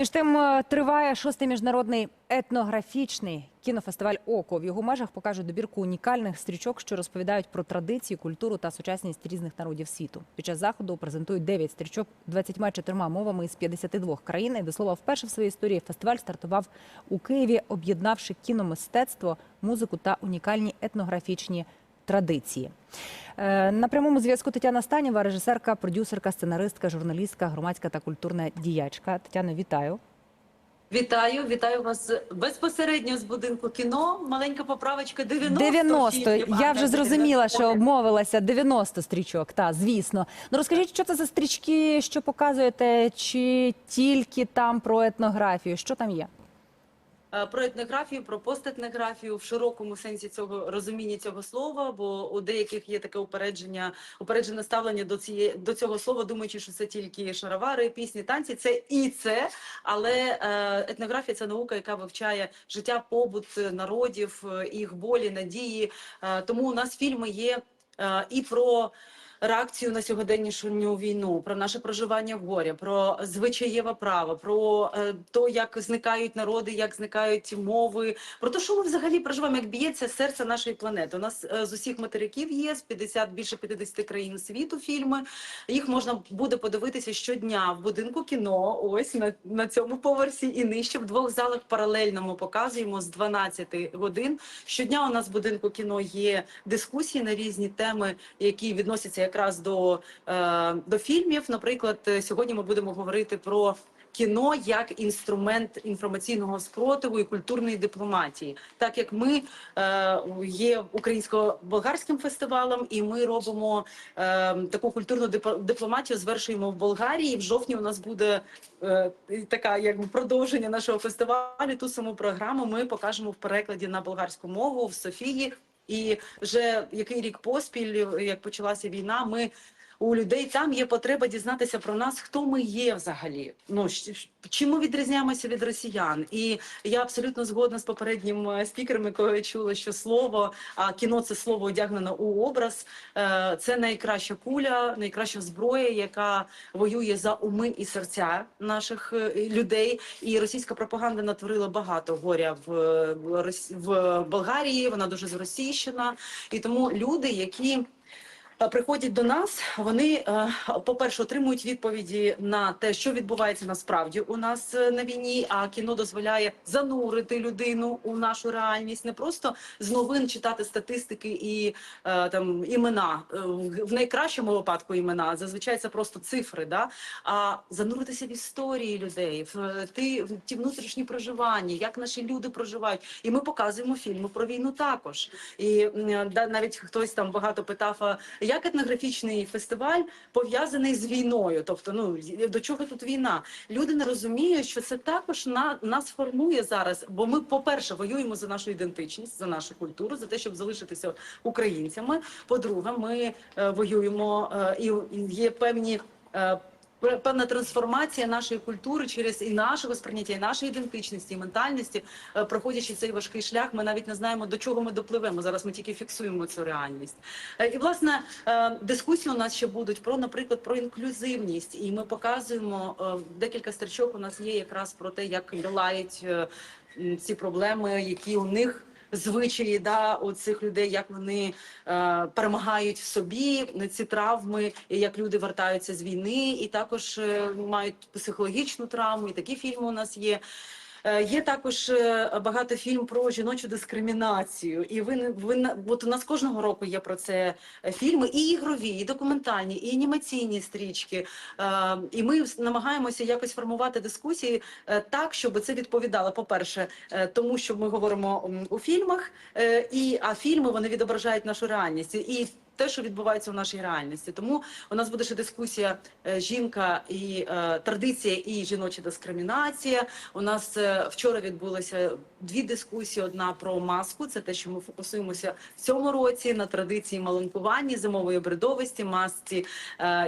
Між тим е, триває шостий міжнародний етнографічний кінофестиваль Око. В його межах покажуть добірку унікальних стрічок, що розповідають про традиції, культуру та сучасність різних народів світу. Під час заходу презентують 9 стрічок 24 мовами із 52 країн. І, до слова, вперше в своїй історії фестиваль стартував у Києві, об'єднавши кіномистецтво, музику та унікальні етнографічні традиції. Е, На прямому зв'язку Тетяна Станєва, режисерка, продюсерка, сценаристка, журналістка, громадська та культурна діячка. Тетяно, вітаю. Вітаю, вітаю вас безпосередньо з будинку кіно. Маленька поправочка 90. 90. фільмів, Я вже зрозуміла, 90. що обмовилася 90 стрічок. Та звісно. Ну розкажіть, що це за стрічки, що показуєте, чи тільки там про етнографію? Що там є? Е, Про етнографію, про постетнографію в широкому сенсі цього розуміння цього слова, бо у деяких є таке упередження, упереджене ставлення до цієї до цього слова, думаючи, що це тільки шаровари, пісні, танці. Це і це, але е, етнографія це наука, яка вивчає життя, побут народів, е, їх болі, надії. Тому у нас фільми є і про. Реакцію на сьогоденнішню війну, про наше проживання в горі, про звичаєве право, про е, то, як зникають народи, як зникають мови, про те, що ми взагалі проживаємо, як б'ється серце нашої планети. У нас е, з усіх материків є з 50, більше 50 країн світу фільми. Їх можна буде подивитися щодня в будинку кіно. Ось на, на цьому поверсі і нижче в двох залах паралельно ми показуємо з 12 годин. Щодня у нас в будинку кіно є дискусії на різні теми, які відносяться якраз до, е, до фільмів. Наприклад, сьогодні ми будемо говорити про. Кіно як інструмент інформаційного спротиву і культурної дипломатії, так як ми е, є українсько-болгарським фестивалем, і ми робимо е, таку культурну дипломатію, звершуємо в Болгарії. В жовтні у нас буде е, така якби продовження нашого фестивалю. Ту саму програму ми покажемо в перекладі на болгарську мову в Софії. І вже який рік поспіль, як почалася війна, ми у людей там є потреба дізнатися про нас, хто ми є взагалі. Ну чим ми відрізняємося від росіян? І я абсолютно згодна з попереднім е, спікером, якого я чула, що слово, а кіно це слово одягнено у образ. е, Це найкраща куля, найкраща зброя, яка воює за уми і серця наших е, людей. І російська пропаганда натворила багато горя в, в Болгарії. Вона дуже зросійщена, і тому люди, які приходять до нас, вони, е, по-перше, отримують відповіді на те, що відбувається насправді у нас е, на війні. А кіно дозволяє занурити людину у нашу реальність, не просто з новин читати статистики і е, там імена Е, в- найкращому випадку імена. Зазвичай це просто цифри, да а зануритися в історії людей, в е, ті, в ті внутрішні проживання, як наші люди проживають. І ми показуємо фільми про війну також. І навіть хтось там багато питав, як етнографічний фестиваль пов'язаний з війною? Тобто, ну до чого тут війна? Люди не розуміють, що це також на нас формує зараз. Бо ми, по-перше, воюємо за нашу ідентичність, за нашу культуру, за те, щоб залишитися українцями. По-друге, ми е, воюємо е, і є певні. е, Певна трансформація нашої культури через і нашого сприйняття, і нашої ідентичності, і ментальності, Е, проходячи цей важкий шлях, ми навіть не знаємо до чого ми допливемо. Зараз ми тільки фіксуємо цю реальність. Е, І власне е, дискусії у нас ще будуть про, наприклад, про інклюзивність, і ми показуємо декілька стрічок. У нас є якраз про те, як долають е, ці проблеми, які у них. Звичаї да у цих людей, як вони е, перемагають в собі ці травми, як люди вертаються з війни, і також е, мають психологічну травму. І такі фільми у нас є. Е, Є також е, багато фільм про жіночу дискримінацію, і ви ви от у нас кожного року є про це е, фільми, і ігрові, і документальні, і анімаційні стрічки. І ми намагаємося якось формувати дискусії так, щоб це відповідало, по-перше, е, тому що ми говоримо у фільмах, і а фільми вони відображають нашу реальність і. Те, що відбувається в нашій реальності, тому у нас буде ще дискусія е, жінка і е, традиція і жіноча дискримінація. У нас е, вчора відбулося дві дискусії: одна про маску. Це те, що ми фокусуємося в цьому році на традиції маланкування, зимової обрядовості, масці,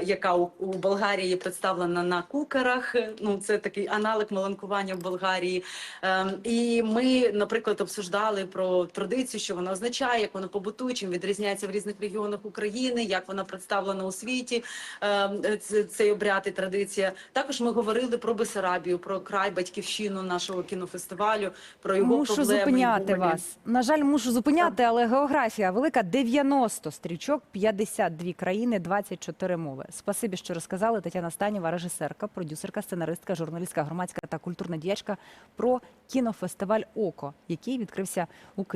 яка у, Болгарії представлена на кукерах. Ну це такий аналог маланкування в Болгарії. Ем, І ми, наприклад, обсуждали про традицію, що вона означає, як вона побутує, чим відрізняється в різних регіонах регіонах України, як вона представлена у світі. е, Цей обряд і традиція. Також ми говорили про Бесарабію, про край батьківщину нашого кінофестивалю, про його Мушу проблеми. зупиняти вас. На жаль, мушу зупиняти, але географія велика 90 стрічок, 52 країни, 24 мови. Спасибі, що розказали Тетяна Станєва, режисерка, продюсерка, сценаристка, журналістка, громадська та культурна діячка про кінофестиваль Око, який відкрився у Києві.